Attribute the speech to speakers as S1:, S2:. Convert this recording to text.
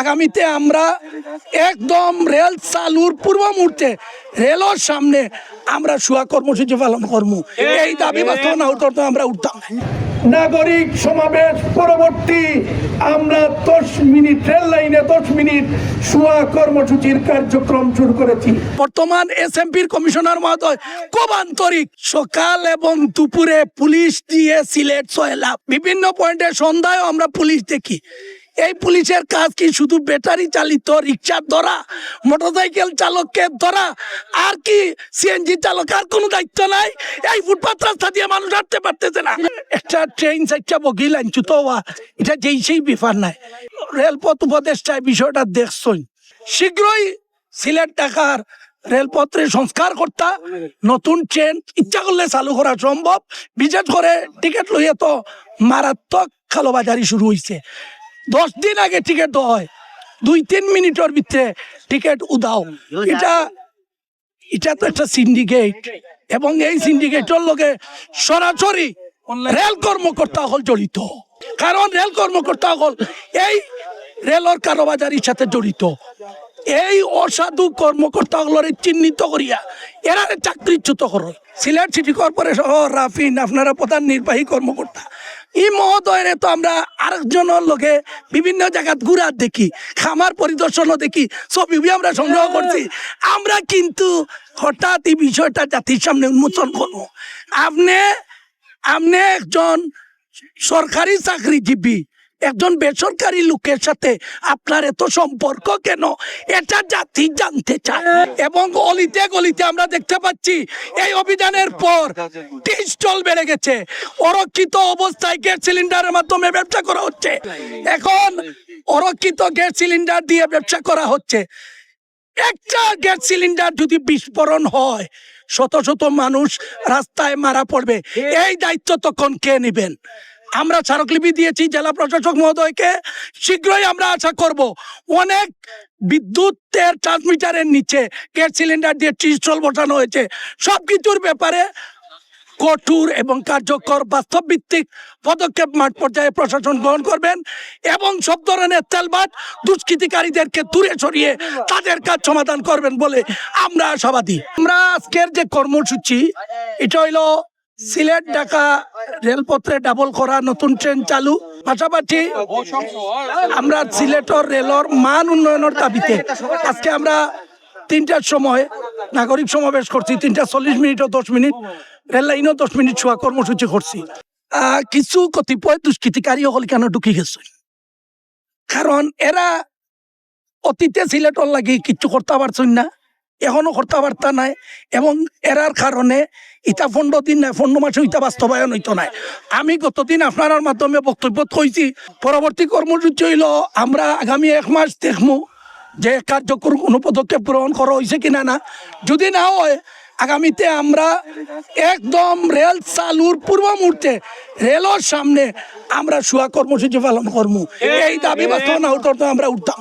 S1: আগামীতে আমরা একদম রেল চালুর পূর্ব মুহূর্তে রেলের সামনে আমরা শুয়া কর্মসূচি পালন করব এই দাবি বাস্তবায়ন আমরা উঠতাম
S2: নাগরিক সমাবেশ পরবর্তী আমরা দশ মিনিট রেল লাইনে দশ মিনিট শোয়া কর্মসূচির কার্যক্রম শুরু করেছি।
S1: বর্তমান এস এসএমপির কমিশনার মহোদয় খুব আন্তরিক সকাল এবং দুপুরে পুলিশ দিয়ে সিলেট সয়লা বিভিন্ন পয়েন্টে সন্ধ্যায় আমরা পুলিশ দেখি। এই পুলিশের কাজ কি? শুধু ব্যাটারি চালিত রিক্সার ধরা মোটরসাইকেল চালককে ধরা আর কি? সিএনজি চালক আর কোনো দায়িত্ব নাই। এই ফুটপাথ রাস্তা দিয়ে মানুষ হাঁটতে পারতেছে না। একটা ট্রেন চারটা বগি লাইনছু হওয়া, এটা যেই সেই বিফার নাই। রেলপথ উপদেষ্টায় বিষয়টা দেখছই। শীঘ্রই সিলেট ঢাকার রেলপথে সংস্কার করতা নতুন ট্রেন ইচ্ছা করলে চালু করা সম্ভব। বিশেষ করে টিকিট লইয়া তো মারাত্মক কালোবাজারি শুরু হয়েছে দশ দিন আগে টিকিট দেওয়া হয়। দুই তিন মিনিটের ভিতরে টিকিট উদাও এটা এটা তো একটা সিন্ডিকেট এবং এই সিন্ডিকেটের লগে সরাসরি রেল কর্মকর্তা হল জড়িত। কারণ রেল কর্মকর্তা হল এই রেলর কারোবাজারির সাথে জড়িত। এই অসাধু কর্মকর্তা হলরে চিহ্নিত করিয়া এরা চাকরিচ্যুত করো সিলেট সিটি কর্পোরেশন রাফিন আপনারা প্রধান নির্বাহী কর্মকর্তা। এই মহোদয়ের তো আমরা আরেকজনের লোকে বিভিন্ন জায়গাত ঘুরার দেখি খামার পরিদর্শন দেখি ছবি আমরা সংগ্রহ করছি। আমরা কিন্তু হঠাৎ এই বিষয়টা জাতির সামনে উন্মোচন করব। আপনি আপনি একজন সরকারি চাকরিজীবী একজন বেসরকারি লোকের সাথে আপনার এত সম্পর্ক কেন? এটা জাতি জানতে চায়। এবং অলিতে গলিতে আমরা দেখতে পাচ্ছি, এই অভিযানের পর টি স্টল বেড়ে গেছে। অরক্ষিত অবস্থায় গ্যাস সিলিন্ডারের মাধ্যমে ব্যবসা করা হচ্ছে। এখন অরক্ষিত গ্যাস সিলিন্ডার দিয়ে ব্যবসা করা হচ্ছে। একটা গ্যাস সিলিন্ডার যদি বিস্ফোরণ হয়, শত শত মানুষ রাস্তায় মারা পড়বে। এই দায়িত্ব তখন কে নেবেন? আমরা স্মারকলিপি দিয়েছি জেলা প্রশাসক মহোদয়কে, শীঘ্রই আমরা আশা করব। অনেক বিদ্যুতের ট্রান্সমিটারের নিচে, গ্যাস সিলিন্ডার দিয়ে টিস্টল বসানো হয়েছে। সব কিছুর ব্যাপারে কঠোর এবং কার্যকর বাস্তব ভিত্তিক পদক্ষেপ মাঠ পর্যায়ে প্রশাসন গ্রহণ করবেন এবং সব ধরনের তেলবাট দুষ্কৃতিকারীদেরকে দূরে সরিয়ে তাদের কাজ সমাধান করবেন বলে আমরা আশাবাদী। আমরা আজকের যে কর্মসূচি, এটা হইল সিলেট ঢাকা রেলপথে ডাবল করা নতুন ট্রেন চালু। পাশাপাশি আমরা সিলেটর রেলর মান উন্নয়নের দাবিতে আজকে আমরা তিনটার সময় নাগরিক সমাবেশ করছি। তিনটা চল্লিশ মিনিট ও দশ মিনিট রেল লাইনও দশ মিনিট ছোঁয়া কর্মসূচি করছি। কিছু কতিপয় দুষ্কৃতিকারী হল কেন ঢুকি গেছে। কারণ এরা অতীতে সিলেটর লাগি কিচ্ছু করতে পারছেন না। এখনও করতে পারতা নাই এবং এরার কারণে ইটা পনেরো দিন নাই পনেরো মাসে ইটা বাস্তবায়ন হইতো নাই। আমি গতদিন আপনার মাধ্যমে বক্তব্য কইছি পরবর্তী কর্মসূচি হইল আমরা আগামী এক মাস দেখব যে কার্যকর কোনো পদক্ষেপ গ্রহণ করা হয়েছে কিনা না। যদি না হয় আগামীতে আমরা একদম রেল চালুর পূর্ব মুহূর্তে রেলের সামনে আমরা শুয়া কর্মসূচি পালন করব এই দাবি বাস্তবায়ন না আমরা উঠতাম।